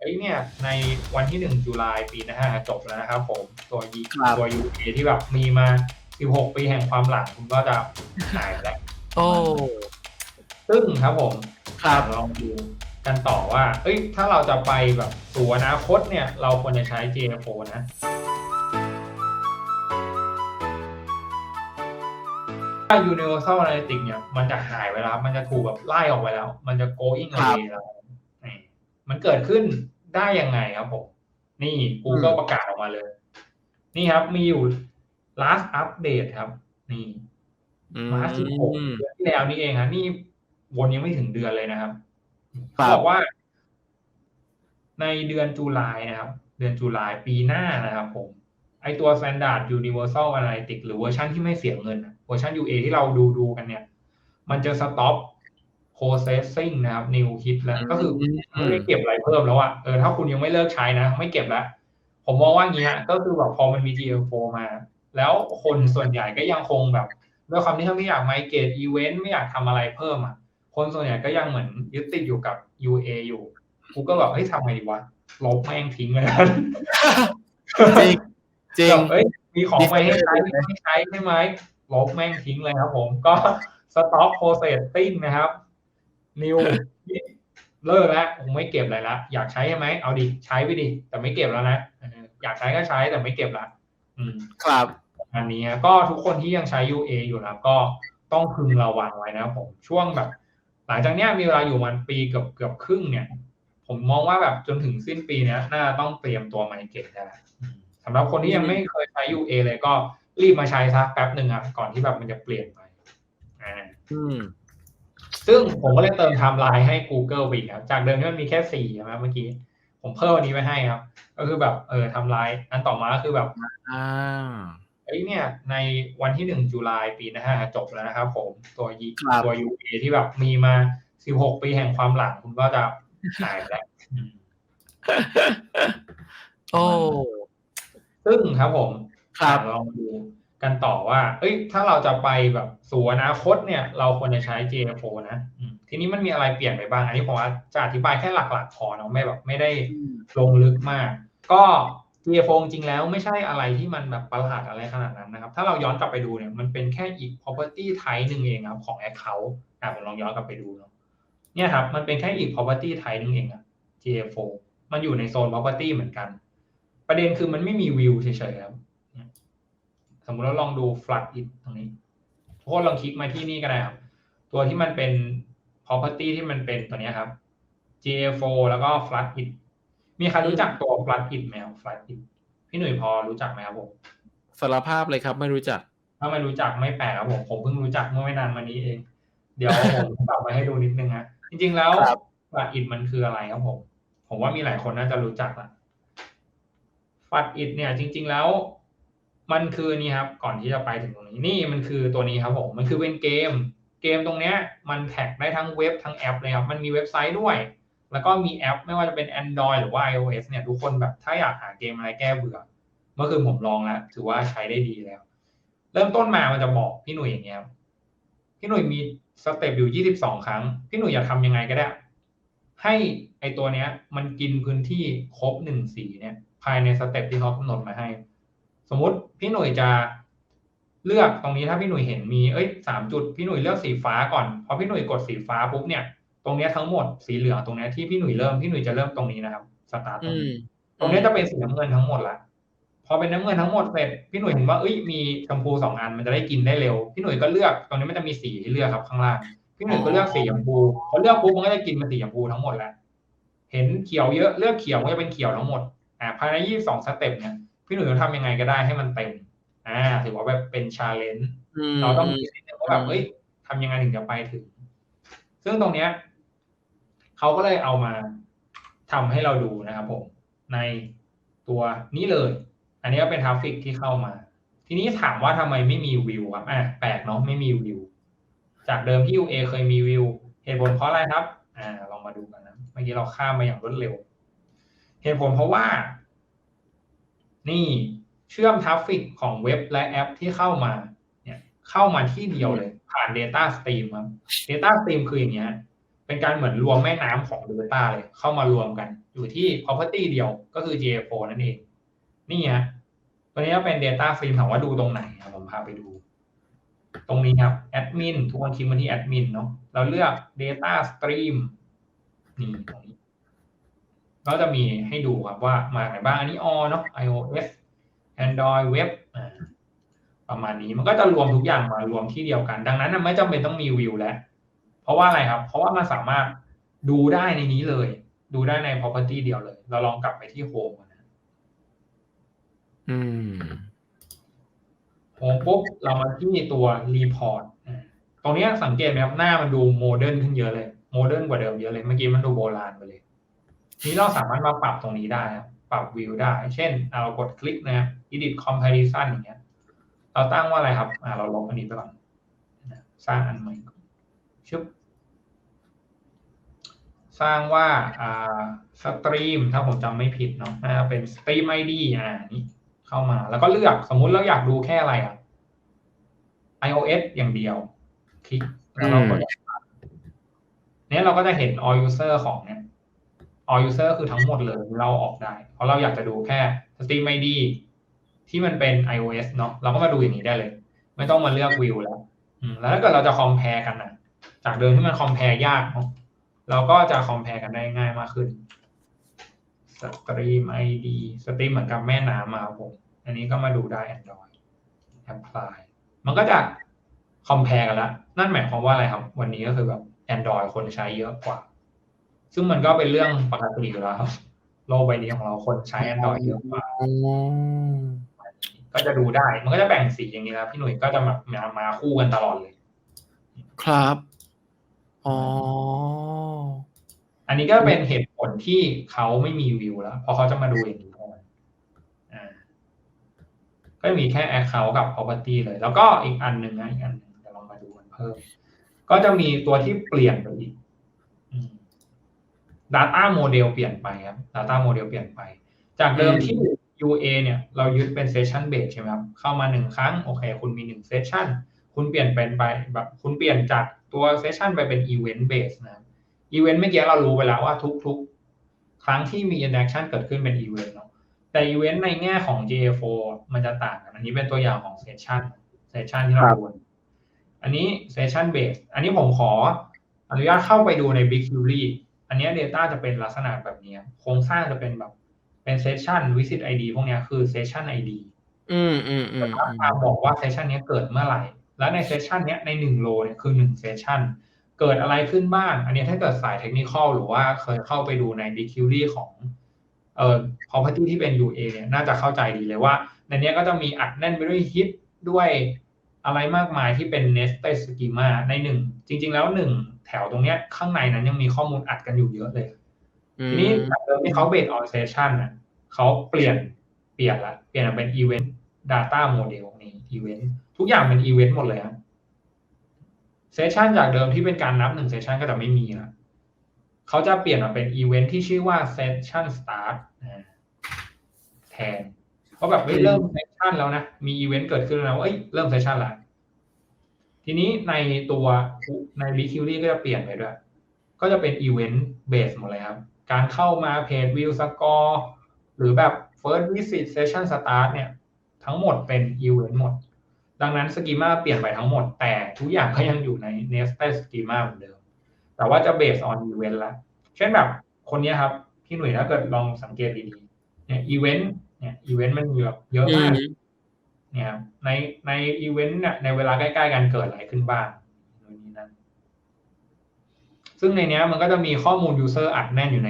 เอ้ยเนี่ยในวันที่หนึ่งตุลาปีหน้าจบแล้วนะครับผมตัวยีครับ ตัว UK ที่แบบมีมา 16 ปีแห่งความหลังคุณก็จะหายไปแล้วโอ้ ซึ่งครับผมครับ ลองดูกันต่อว่า เอ้ย ถ้าเราจะไปแบบสู่อนาคตเนี่ย เราควรจะใช้ JFO นะ ถ้า Universal Analytics เนี่ย มันจะหายไปแล้วมันจะถูกแบบไล่ออกไปแล้ว มันจะ going ครับ away แล้วนี่ มันเกิดขึ้นได้ยังไงครับผมนี่ Google ประกาศออกมาเลย นี่ครับมีอยู่ last update ครับ นี่อืมมาสิบหกเดือนที่แล้วนี่เองฮะนี่วนยังไม่ถึงเดือนเลยนะครับครับเขาบอกว่า ในเดือนตุลานะครับ เดือนตุลาปีหน้านะครับ ผม ไอตัว Standard Universal Analytics หรือเวอร์ชันที่ไม่เสียเงินอะเวอร์ชัน UA ที่เราดูดูกันเนี่ย มันจะ stop processing นะครับ new hit แล้วก็คือไม่ได้เก็บอะไรเพิ่มแล้วอะเออถ้าคุณยังไม่เลิกใช้นะ ไม่เก็บแล้วผมมองว่างี้ฮะก็คือแบบพอมันมี GL4 มา แล้วคนส่วนใหญ่ก็ยังคงแบบด้วยความที่เขาไม่อยากไมเกตอีเวนต์ไม่อยากทำอะไรเพิ่มอะคนส่วนใหญ่ก็ยังเหมือนยึดติดอยู่กับ UA อยู่กูก็แบบเฮ้ยทำไงดีวะลบแม่งทิ้งเลยนะจริงจริงแบบเอ้ยมีของไปให้ใช้ไม่ใช้ใช่ไหมลบแม่งทิ้งเลยครับผมก็ stop processing นะครับ new เลิกแล้วผมไม่เก็บอะไรละอยากใช้ใช่ไหมเอาดิใช้ไปดิแต่ไม่เก็บแล้วนะเอออยากใช้ก็ใช้แต่ไม่เก็บละอืม ครับ อันนี้ฮะก็ทุกคนที่ยังใช้ UA อยู่นะครับก็ต้องพึงระวังไว้นะครับผมช่วงแบบ หลังจากเนี้ยมีเวลาอยู่มันปีเกือบเกือบครึ่งเนี่ย ผมมองว่าแบบจนถึงสิ้นปีเนี้ยน่าต้องเตรียมตัวไมเกรดได้แล้วอืมสำหรับคนที่ยังไม่เคยใช้ UA เลยก็รีบมาใช้สักแป๊บหนึ่งครับก่อนที่แบบมันจะเปลี่ยนไปอ่าอืม ซึ่งผมก็เลยเติมไทม์ไลน์ให้ Google ไปอีกครับ จากเดิมที่มันมีแค่สี่ใช่ไหมเมื่อกี้ ผมเพิ่มอันนี้ไปให้ครับ ก็คือแบบเออไทม์ไลน์อันต่อมาก็คือแบบอ่าเอ้ยเนี่ย ในวันที่หนึ่งตุลาปีหน้าจบแล้วนะครับผมตัวยีครับตัว UK ที่แบบมีมาสิบหกปีแห่งความหลังคุณก็จะหายไปแล้วอืมโอ้ซึ่งครับผมครับลองดู กันต่อว่า เอ้ย ถ้าเราจะไปแบบสู่อนาคตเนี่ย เราควรจะใช้ JFO นะอืมทีนี้มันมีอะไรเปลี่ยนไปบ้าง อันนี้ผมว่าจะอธิบายแค่หลักๆพอเนาะไม่แบบไม่ได้ลงลึกมาก ก็ JFO จริงๆแล้วไม่ใช่อะไรที่มันแบบประหลาดอะไรขนาดนั้นนะครับ ถ้าเราย้อนกลับไปดูเนี่ย มันเป็นแค่อีก property type หนึ่งเองครับของ account อะผมลองย้อนกลับไปดูเนาะ เนี่ยครับ มันเป็นแค่อีก property type หนึ่งเองอะ JFO มันอยู่ในโซน property เหมือนกัน ประเด็นคือมันไม่มีวิวเฉยๆครับ สมมุติเราลองดู flood it ตรงนี้ทุกคนลองคลิกมาที่นี่ก็ได้ครับ ตัวที่มันเป็น property ที่มันเป็นตัวเนี้ยครับ GA4 แล้วก็ flood it มีใครรู้จักตัว flood it ไหมครับ flood it พี่หนุ่ยพอรู้จักไหมครับผมสารภาพเลยครับ ไม่รู้จัก ถ้าไม่รู้จักไม่แปลกครับผมผมเพิ่งรู้จักเมื่อไม่นานมานี้เอง เดี๋ยวผมกลับมาให้ดูนิดนึงฮะจริง ๆ แล้วครับ flood it มันคืออะไรครับผม ผมว่ามีหลายคนน่าจะรู้จักละ flood it เนี่ย จริง ๆ แล้ว มันคือนี่ครับก่อนที่จะไปถึงตรงนี้นี่มันคือตัวนี้ครับผมมันคือเป็นเกม เกมตรงเนี้ยมันแท็กได้ทั้งเว็บทั้งแอปเลยครับมันมีเว็บไซต์ด้วย แล้วก็มีแอป ไม่ว่าจะเป็น Android หรือว่า iOS เนี่ยทุกคนแบบถ้าอยากหาเกมอะไรแก้เบื่อเมื่อคืนผมลองแล้วถือว่าใช้ได้ดีแล้ว เริ่มต้นมามันจะบอกพี่หนุ่ยอย่างเงี้ยครับพี่หนุ่ยมีสเต็ปอยู่22ครั้ง พี่หนุ่ยอยากทำยังไงก็ได้ ให้ไอตัวเนี้ย มันกินพื้นที่ครบหนึ่งสีเนี่ย ภายในสเต็ปที่เขากำหนดมาให้ สมมุติพี่หนุ่ยจะเลือกตรงนี้ถ้าพี่หนุ่ยเห็นมีเอ้ยสามจุดพี่หนุ่ยเลือกสีฟ้าก่อนพอพี่หนุ่ยกดสีฟ้าปุ๊บเนี่ย ตรงเนี้ยทั้งหมดสีเหลืองตรงเนี้ยที่พี่หนุ่ยเริ่มพี่หนุ่ยจะเริ่มตรงนี้นะครับสตาร์ทตรอืงมนี้ตรงนี้จะเป็นสีน้ำเงินทั้งหมดละพอเป็นน้ำเงินทั้งหมดเสร็จพี่หนุ่ยเห็นว่าเอ้ยมีชมพูสองอันมันจะได้กินได้เร็ว พี่หนุ่ยก็เลือกตรงนี้มันจะมีสีให้เลือกครับข้างล่างพี่หนุ่ยก็เลือกสีชมพูพอเลือกปุ๊บมันก็จะกินเป็นสีชมพูทั้งหมดแล้วเห็นเขียวเยอะเลือกเขียวมันก็จะเป็นเขียวทั้งหมดอ่าภายในยี่สองสเต็ปเนี่ย พี่หนุ่ยจะทำยังไงก็ได้ให้มันเต็ม อ่า ถือว่าแบบเป็นชาเลนจ์อืมเราต้องคิดนิดนึงว่าแบบอืมเอ้ยทำยังไงถึงจะไปถึง ซึ่งตรงเนี้ยเขาก็เลยเอามาทำให้เราดูนะครับผม ในตัวนี้เลย อันนี้ก็เป็นทราฟฟิกที่เข้ามา ทีนี้ถามว่าทำไมไม่มีวิวครับอะแปลกเนาะไม่มีวิว จากเดิมที่ UA เคยมีวิวเหตุผลเพราะอะไรครับ อ่าลองมาดูกันนะ เมื่อกี้เราข้ามมาอย่างรวดเร็ว เหตุผลเพราะว่า นี่เชื่อมทราฟฟิกของเว็บและแอปที่เข้ามาเนี่ยเข้ามาที่เดียวเลยผ่าน Data Stream ครับ Data Stream คืออย่างเงี้ยเป็นการเหมือนรวมแม่น้ำของ Data เลยเข้ามารวมกัน อยู่ที่ property เดียวก็คือ GA4 นั่นเอง นี่ฮะตัวนี้ก็เป็น Data Frame ถามว่าดูตรงไหนครับผมพาไปดู ตรงนี้ครับ Admin ทุกคนคลิกมาที่ Admin เนาะเราเลือก Data Stream นี่ตรงนี้ ก็จะมีให้ดูครับว่ามาไหนบ้างอันนี้ all เนาะ iOS Android Web อ่าประมาณนี้มันก็จะรวมทุกอย่างมารวมที่เดียวกัน ดังนั้นน่ะไม่จำเป็นต้องมีวิวแล้ว เพราะว่าอะไรครับ เพราะว่ามันสามารถดูได้ในนี้เลย ดูได้ใน property เดียวเลย เราลองกลับไปที่ home นะอืม home ปุ๊บเรามาที่ตัว report อ่าตรงเนี้ยสังเกตไหมครับหน้ามันดูโมเดิร์นขึ้นเยอะเลย โมเดิร์นกว่าเดิมเยอะเลย เมื่อกี้มันดูโบราณไปเลย นี้เราสามารถมาปรับตรงนี้ได้ครับปรับวิวได้ เช่นเอาเรากดคลิกนะครับ edit comparison อย่างเงี้ย เราตั้งว่าอะไรครับอ่าเราลบอันนี้ไปก่อนนะสร้างอันใหม่ก่อนชึบสร้างว่าอ่าสตรีมถ้าผมจำไม่ผิดเนาะน่าจะเป็นสตรีม ID อ่านี่เข้ามา แล้วก็เลือกสมมุติเราอยากดูแค่อะไรอะ iOS อย่างเดียว คลิกแล้วเรากดเนี่ยเราก็จะเห็น all user ของเนี่ย all user คือทั้งหมดเลยเราออกได้ เพราะเราอยากจะดูแค่ Steam ID ที่มันเป็น iOS เนาะเราก็มาดูอย่างนี้ได้เลย ไม่ต้องมาเลือกวิวแล้วแล้วถ้าเกิดเราจะ compare กันนะจากเดิมที่มัน compare ยากเนาะเราก็จะ compare กันได้ง่ายมากขึ้น Stream ID Stream เหมือนกับแม่น้ำมาผม อันนี้ก็มาดูได้ Android Apply มันก็จะ compare กันแล้วนั่นหมายความว่าอะไรครับ วันนี้ก็คือแบบ Android คนใช้เยอะกว่า ซึ่งมันก็เป็นเรื่องปกติอยู่แล้วครับโลกใบนี้ของเราคนใช้ Android เยอะกว่าอ๋อก็จะดูได้ มันก็จะแบ่งสีอย่างนี้นะพี่หนุ่ยก็จะมามามาคู่กันตลอดเลย ครับอ๋ออันนี้ก็เป็นเหตุผลที่เขาไม่มีวิวแล้วเพราะเขาจะมาดูอย่างนี้แทนอ่าก็มีแค่ Account กับ Property เลย แล้วก็อีกอันหนึ่งนะอีกอันหนึ่งเดี๋ยวลองมาดูกันเพิ่ม ก็จะมีตัวที่เปลี่ยนไปอีกอืม Data Model เปลี่ยนไปครับ Data Model เปลี่ยนไป จากเดิมที่ UA เนี่ยเรายึดเป็น Session Base ใช่ไหมครับ เข้ามาหนึ่งครั้ง โอเค คุณมีหนึ่ง Session คุณเปลี่ยนเป็นไปแบบคุณเปลี่ยนจากตัว Session ไปเป็น Event Base นะครับ Event เมื่อกี้เรารู้ไปแล้วว่าทุกๆ ครั้งที่มี Interaction เกิดขึ้นเป็น Event เนาะแต่ Event ในแง่ของ GA4 มันจะต่างกัน อันนี้เป็นตัวอย่างของ Session Session ที่เราดูอันนี้ Session Base อันนี้ผมขออนุญาตเข้าไปดูใน BigQuery อันนี้ Data จะเป็นลักษณะแบบนี้ โครงสร้างจะเป็นแบบเป็น Session Visit ID พวกเนี้ยคือ Session ID อืมอืมอืมถ้ามาบอกว่า Session เนี้ยเกิดเมื่อไหร่ แล้วใน Session เนี้ยในหนึ่งโลเนี่ยคือหนึ่ง Session เกิดอะไรขึ้นบ้าง อันนี้ถ้าเกิดสายเทคนิคหรือว่าเคยเข้าไปดูใน BigQuery ของเอ่อ property ที่เป็น UA เนี่ยน่าจะเข้าใจดีเลยว่า ในเนี้ยก็จะมีอัดแน่นไปด้วย hit ด้วย อะไรมากมายที่เป็น nested schema ในหนึ่งจริง ๆ แล้วหนึ่งแถวตรงเนี้ยข้างในนั้นยังมีข้อมูลอัดกันอยู่เยอะเลย ทีนี้จากเดิมที่เขา based on session น่ะเขาเปลี่ยนเปลี่ยนละเปลี่ยนมาเป็น event data model นี่ event ทุกอย่างเป็น event หมดเลยครับ session จากเดิมที่เป็นการนับหนึ่ง session ก็จะไม่มีละเขาจะเปลี่ยนมาเป็น event ที่ชื่อว่า session start อ่าแทน เพราะแบบเฮ้ยเริ่มเซสชันแล้วนะ มีอีเวนต์เกิดขึ้นแล้วเอ้ยเริ่มเซสชันแล้วทีนี้ในตัวใน b q d ก็จะเปลี่ยนไปด้วย ก็จะเป็นอีเวนต์เบสหมดเลยครับ การเข้ามาเพจวิวสกอร์หรือแบบ first visit session start เนี่ย ทั้งหมดเป็นอีเวนต์หมด ดังนั้นสกีมาเปลี่ยนไปทั้งหมด แต่ทุกอย่างก็ยังอยู่ใน nested schema เหมือนเดิม แต่ว่าจะ based on event ละเช่นแบบคนนี้ครับ พี่หนุ่ยถ้าเกิดลองสังเกตดีๆเนี่ยอีเวนต์ เนี่ยอีเวนต์มันมีแบบเยอะอืมามกเนี่ยครับในในอีเวนต์เนี่ยในเวลาใกล้ๆกันเกิดอะไรขึ้นบ้างนู่นนี่นั่นซึ่งในเนี้ยมันก็จะมีข้อมูล user อัดแน่นอยู่ใน